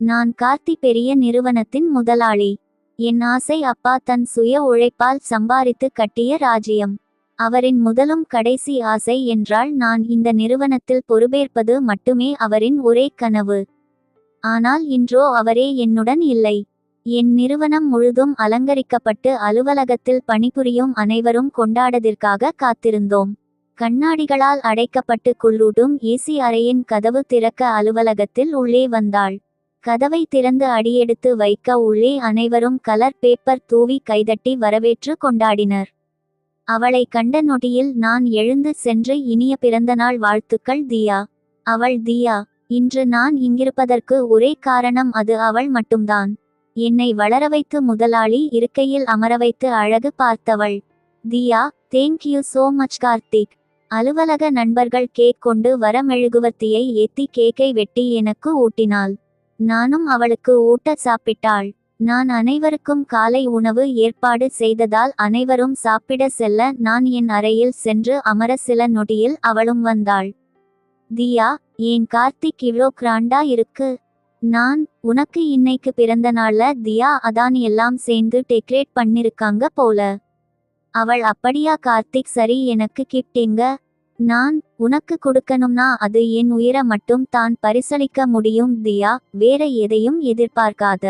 நான் கார்த்தி பெரிய நிறுவனத்தின் முதலாளி. என் ஆசை அப்பா தன் சுய உழைப்பால் சம்பாரித்து கட்டிய ராஜ்யம். அவரின் முதலும் கடைசி ஆசை என்றால் நான் இந்த நிறுவனத்தில் பொறுப்பேற்பது மட்டுமே அவரின் ஒரே கனவு. ஆனால் இன்றோ அவரே என்னுடன் இல்லை. என் நிறுவனம் முழுதும் அலங்கரிக்கப்பட்டு அலுவலகத்தில் பணிபுரியும் அனைவரும் கொண்டாடதிற்காக காத்திருந்தோம். கண்ணாடிகளால் அடைக்கப்பட்டு குள்ளூடும் ஏசி அறையின் கதவு திறக்க அலுவலகத்தில் உள்ளே வந்தாள். கதவை திறந்து அடியெடுத்து வைக்க உள்ளே அனைவரும் கலர் பேப்பர் தூவி கைதட்டி வரவேற்று கொண்டாடினர். அவளை கண்ட நொடியில் நான் எழுந்து சென்று இனிய பிறந்தநாள் வாழ்த்துக்கள் தியா. அவள் தியா இன்று நான் இங்கிருப்பதற்கு ஒரே காரணம் அது அவள் மட்டும்தான். என்னை வளர வைத்து முதலாளி இருக்கையில் அமர வைத்து அழகு பார்த்தவள். Diya thank you so much Karthik. அலுவலக நண்பர்கள் கேக் கொண்டு வர மெழுகுவர்த்தியை ஏத்தி கேக்கை வெட்டி எனக்கு ஊட்டினாள். நானும் அவளுக்கு ஊட்ட சாப்பிட்டாள். நான் அனைவருக்கும் காலை உணவு ஏற்பாடு செய்ததால் அனைவரும் சாப்பிட செல்ல நான் என் அறையில் சென்று அமர சில நொடியில் அவளும் வந்தாள். தியா ஏன் கார்த்திக் இவ்வளோ கிராண்டா இருக்கு? நான் உனக்கு இன்னைக்கு பிறந்த நாள்ல தியா அதான் எல்லாம் சேர்ந்து டெக்கரேட் பண்ணிருக்காங்க போல. அவள் அப்படியா கார்த்திக் சரி எனக்கு கிஃப்ட் எங்க? நான் உனக்கு கொடுக்கணும்னா அது என் உயிரை மட்டும் தான் பரிசளிக்க முடியும் தியா. வேற எதையும் எதிர்பார்க்காத.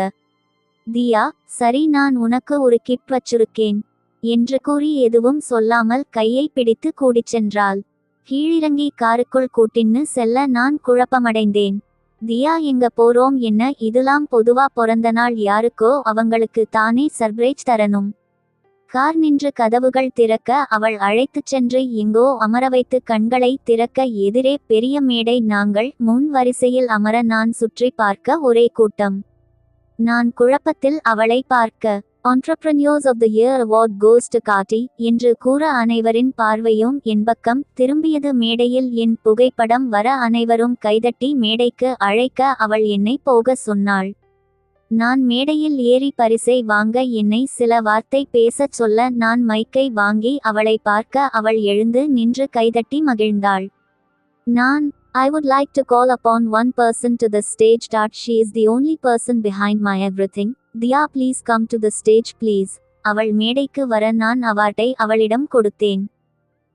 தியா சரி நான் உனக்கு ஒரு கிட் வச்சிருக்கேன் என்று கூறி எதுவும் சொல்லாமல் கையை பிடித்து கூடிச் சென்றாள். கீழிறங்கி காருக்குள் கூட்டின்னு செல்ல நான் குழப்பமடைந்தேன். தியா எங்க போறோம் என்ன? இதெல்லாம் பொதுவா பிறந்த நாள் யாருக்கோ அவங்களுக்கு தானே சர்ப்ரைஸ் தரணும். கார் நின்று கதவுகள் திறக்க அவள் அழைத்துச் சென்று எங்கோ அமர வைத்து கண்களை திறக்க எதிரே பெரிய மேடை நாங்கள் முன் வரிசையில் அமர நான் சுற்றி பார்க்க ஒரே கூட்டம். நான் குழப்பத்தில் அவளை பார்க்க entrepreneurs of the year award goes to காட்டி என்று கூற அனைவரின் பார்வையும் என் பக்கம் திரும்பியது மேடையில் என் புகைப்படம் வர அனைவரும் கைதட்டி மேடைக்கு அழைக்க அவள் என்னை போக சொன்னாள். நான் மேடையில் ஏறி பரிசை வாங்க என்னை சில வார்த்தை பேசச் சொல்ல நான் மைக்கை வாங்கி அவளை பார்க்க அவள் எழுந்து நின்று கைதட்டி மகிழ்ந்தாள். நான் I would like to call upon one person to the stage that she is the only person behind my everything. Diya please come to the stage please அவள் மேடைக்கு வர நான் அவார்டை அவளிடம் கொடுத்தேன்.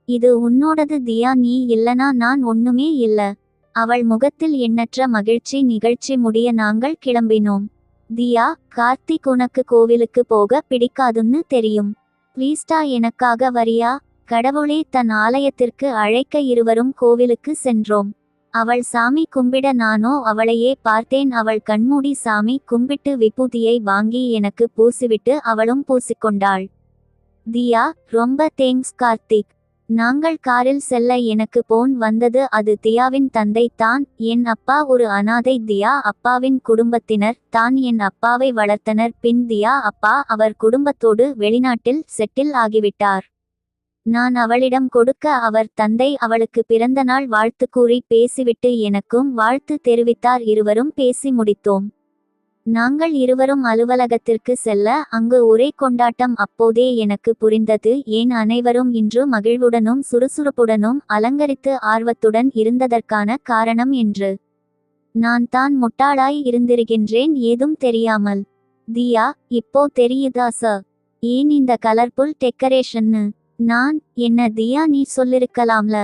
இது உன்னோடது தியா நீ இல்லனா நான் ஒண்ணுமே இல்ல. அவள் முகத்தில் எண்ணற்ற மகிழ்ச்சி நிகழ்ச்சி முடிய நாங்கள் கிளம்பினோம். தியா கார்த்திக் உனக்கு கோவிலுக்கு போக பிடிக்காதுன்னு தெரியும். ப்ளீஸ்டா எனக்காக வரியா? கடவுளே தன் ஆலயத்திற்கு அழைக்க இருவரும் கோவிலுக்கு சென்றோம். அவள் சாமி கும்பிட நானோ அவளையே பார்த்தேன். அவள் கண்மூடி சாமி கும்பிட்டு விபூதியை வாங்கி எனக்கு பூசிவிட்டு அவளும் பூசிக்கொண்டாள். தியா ரொம்ப தேங்க்ஸ் கார்த்திக். நாங்கள் காரில் செல்ல எனக்கு போன் வந்தது அது தியாவின் தந்தை தான் என் அப்பா ஒரு அனாதை தியா அப்பாவின் குடும்பத்தினர் தான் என் அப்பாவை வளர்த்தனர் பின் தியா அப்பா அவர் குடும்பத்தோடு வெளிநாட்டில் செட்டில் ஆகிவிட்டார். நான் அவளிடம் கொடுக்க அவர் தந்தை அவளுக்கு பிறந்தநாள் வாழ்த்து கூறி பேசிவிட்டு எனக்கும் வாழ்த்து தெரிவித்தார் இருவரும் பேசி முடித்தோம். நாங்கள் இருவரும் அலுவலகத்திற்கு செல்ல அங்கு ஒரே கொண்டாட்டம் அப்போதே எனக்கு புரிந்தது. ஏன் அனைவரும் இன்று மகிழ்வுடனும் சுறுசுறுப்புடனும் அலங்கரித்து ஆர்வத்துடன் இருந்ததற்கான காரணம் என்று. நான் தான் முட்டாளாய் இருந்திருக்கின்றேன் ஏதும் தெரியாமல். தியா இப்போ தெரியுதா சார்? ஏன் இந்த கலர்ஃபுல் டெக்கரேஷன்னு? நான் என்ன தியா நீ சொல்லிருக்கலாம்ல?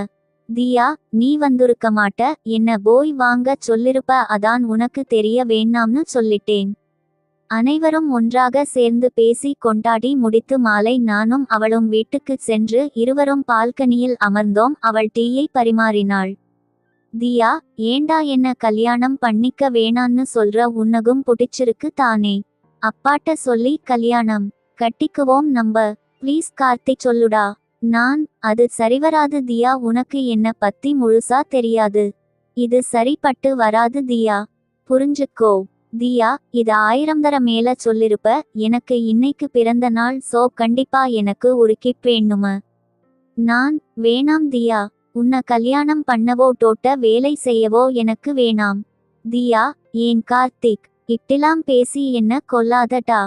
தியா நீ வந்திருக்க மாட்ட என்ன போய் வாங்க சொல்லிருப்ப அதான் உனக்கு தெரிய வேணாம்னு சொல்லிட்டேன். அனைவரும் ஒன்றாக சேர்ந்து பேசி கொண்டாடி முடித்து மாலை நானும் அவளும் வீட்டுக்கு சென்று இருவரும் பால்கனியில் அமர்ந்தோம் அவள் டீயை பரிமாறினாள். தியா ஏண்டா என்ன கல்யாணம் பண்ணிக்க வேணான்னு சொல்ற உன்னகும் புடிச்சிருக்கு தானே. அப்பாட்ட சொல்லி கல்யாணம் கட்டிக்குவோம் நம்ப. ப்ளீஸ் கார்த்தி சொல்லுடா. நான் அது சரிவராது தியா உனக்கு என்ன பத்தி முழுசா தெரியாது. இது சரிப்பட்டு வராது தியா. புரிஞ்சுக்கோ. தியா இது ஆயிரம் தர மேல சொல்லிருப்ப எனக்கு இன்னைக்கு பிறந்த நாள் சோ கண்டிப்பா எனக்கு ஒரு கிப் வேணும நான் வேணாம் தியா. உன்னை கல்யாணம் பண்ணவோ டோட்ட வேலை செய்யவோ எனக்கு வேணாம். தியா ஏன் கார்த்திக் இட்டிலாம் பேசி என்ன கொல்லாதடா.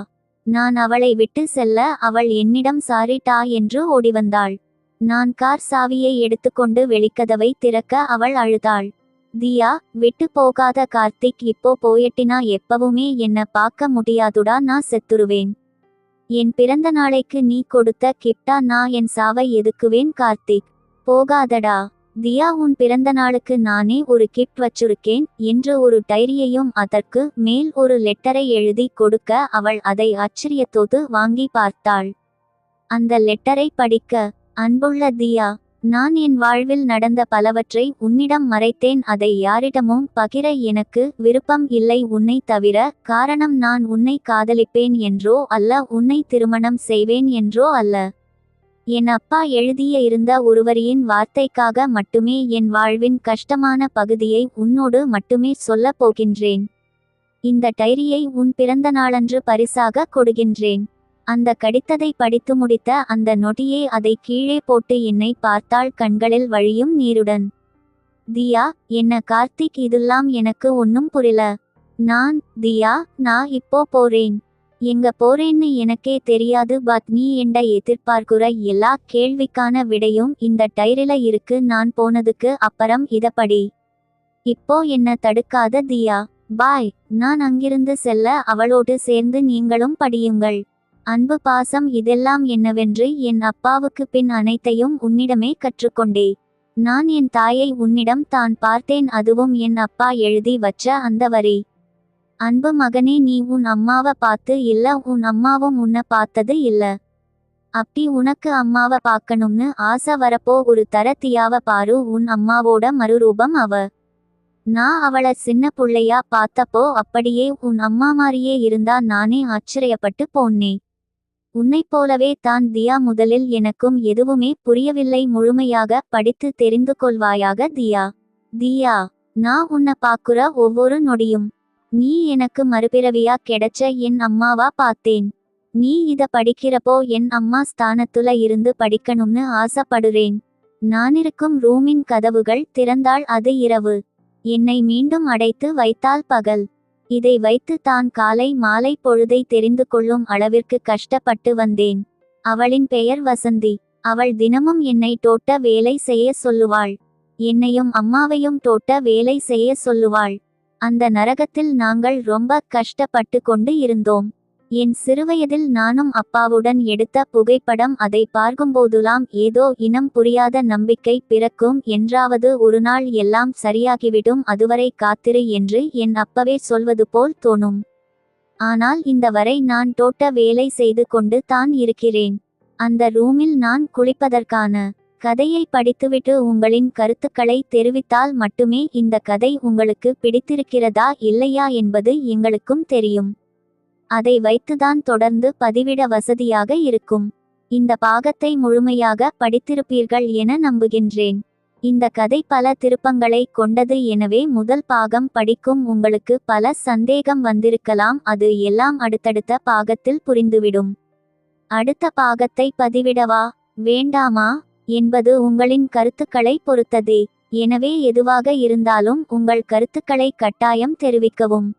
நான் அவளை விட்டு செல்ல அவள் என்னிடம் சாரி டா என்று ஓடிவந்தாள். நான் கார் சாவியை எடுத்துக்கொண்டு வெளிக்கதவை திறக்க அவள் அழுதாள். தியா விட்டு போகாத கார்த்திக் இப்போ போயட்டினா எப்பவுமே என்ன பார்க்க முடியாதுடா நான் செத்துருவேன். என் பிறந்த நாளைக்கு நீ கொடுத்த கிப்டா நான் என் சாவை எதுக்குவேன் கார்த்திக்? போகாதடா. தியா உன் பிறந்த நாளுக்கு நானே ஒரு கிஃப்ட் வச்சிருக்கேன் என்று ஒரு டைரியையும் அதற்கு மேல் ஒரு லெட்டரை எழுதி கொடுக்க அவள் அதை ஆச்சரியத்தோடு வாங்கி பார்த்தாள். அந்த லெட்டரை படிக்க அன்புள்ள தியா நான் என் வாழ்வில் நடந்த பலவற்றை உன்னிடம் மறைத்தேன். அதை யாரிடமும் பகிர எனக்கு விருப்பம் இல்லை. உன்னை தவிர காரணம் நான் உன்னை காதலிப்பேன் என்றோ அல்ல உன்னை திருமணம் செய்வேன் என்றோ அல்ல. என் அப்பா எழுதிய இருந்த ஒருவரின் வார்த்தைக்காக மட்டுமே என் வாழ்வின் கஷ்டமான பகுதியை உன்னோடு மட்டுமே சொல்லப் போகின்றேன். இந்த டைரியை உன் பிறந்த நாளன்று பரிசாக கொடுகின்றேன் அந்த கடித்ததை படித்து முடித்த அந்த நொடியே அதை கீழே போட்டு என்னை பார்த்தாள் கண்களில் வழியும் நீருடன். தியா என்ன கார்த்திக் இதெல்லாம் எனக்கு ஒன்னும் புரியல. நான் தியா நான் இப்போ போறேன். எங்க போறேன்னு எனக்கே தெரியாது பத் நீ என்ற எதிர்பார்க்குற எல்லா கேள்விக்கான விடையும் இந்த டைரில இருக்கு நான் போனதுக்கு அப்புறம் இதப்படி இப்போ என்ன தடுக்காத தியா. பாய். நான் அங்கிருந்து செல்ல அவளோடு சேர்ந்து நீங்களும் படியுங்கள். அன்பு பாசம் இதெல்லாம் என்னவென்று என் அப்பாவுக்கு பின் அனைத்தையும் உன்னிடமே கற்றுக்கொண்டே. நான் என் தாயை உன்னிடம் தான் பார்த்தேன் அதுவும் என் அப்பா எழுதி வச்ச அந்த வரி. அன்பு மகனே நீ உன் அம்மாவை பார்த்து இல்ல உன் அம்மாவும் உன்னை பார்த்தது இல்ல. அப்படி உனக்கு அம்மாவை பார்க்கணும்னு ஆசை வரப்போ ஒரு தரத்தியாவ பாரு உன் அம்மாவோட மறுரூபம் அவ. நான் அவள சின்ன புள்ளையா பார்த்தப்போ அப்படியே உன் அம்மா மாதிரியே இருந்தா நானே ஆச்சரியப்பட்டு போன்னே. உன்னைப் போலவே தான் தியா முதலில் எனக்கும் எதுவுமே புரியவில்லை முழுமையாக படித்து தெரிந்து கொள்வாயாக தியா. தியா நான் உன்னை பார்க்குற ஒவ்வொரு நொடியும். நீ எனக்கு மறுபிறவியா கிடைச்ச என் அம்மாவா பார்த்தேன். நீ இத படிக்கிறப்போ என் அம்மா ஸ்தானத்துல இருந்து படிக்கணும்னு ஆசைப்படுறேன். நானிருக்கும் ரூமின் கதவுகள் திறந்தால் அது இரவு. என்னை மீண்டும் அடைத்து வைத்தால் பகல். இதை வைத்து தான் காலை மாலை பொழுதை தெரிந்து கொள்ளும் அளவிற்கு கஷ்டப்பட்டு வந்தேன். அவளின் பெயர் வசந்தி. அவள் தினமும் என்னை தோட்ட வேலை செய்ய சொல்லுவாள். என்னையும் அம்மாவையும் தோட்ட வேலை செய்ய சொல்லுவாள். அந்த நரகத்தில் நாங்கள் ரொம்ப கஷ்டப்பட்டு கொண்டு இருந்தோம். என் சிறுவயதில் நானும் அப்பாவுடன் எடுத்த புகைப்படம் அதை பார்க்கும்போதுலாம் ஏதோ இனம் புரியாத நம்பிக்கை பிறக்கும் என்றாவது ஒரு நாள் எல்லாம் சரியாகிவிடும் அதுவரை காத்திரு என்று என் அப்பவே சொல்வது போல் தோணும். ஆனால் இந்த வரை நான் தோட்ட வேலை செய்து கொண்டு தான் இருக்கிறேன். அந்த ரூமில் நான் குளிப்பதற்கான கதையை படித்துவிட்டு உங்களின் கருத்துக்களை தெரிவித்தால் மட்டுமே இந்த கதை உங்களுக்கு பிடித்திருக்கிறதா இல்லையா என்பது எங்களுக்கும் தெரியும். அதை வைத்துதான் தொடர்ந்து பதிவிட வசதியாக இருக்கும். இந்த பாகத்தை முழுமையாக படித்திருப்பீர்கள் என நம்புகின்றேன். இந்த கதை பல திருப்பங்களை கொண்டது எனவே முதல் பாகம் படிக்கும் உங்களுக்கு பல சந்தேகம் வந்திருக்கலாம் அது எல்லாம் அடுத்தடுத்த பாகத்தில் புரிந்துவிடும். அடுத்த பாகத்தை பதிவிடவா? வேண்டாமா? என்பது உங்களின் கருத்துக்களை பொறுத்ததே. எனவே எதுவாக இருந்தாலும் உங்கள் கருத்துக்களை கட்டாயம் தெரிவிக்கவும்.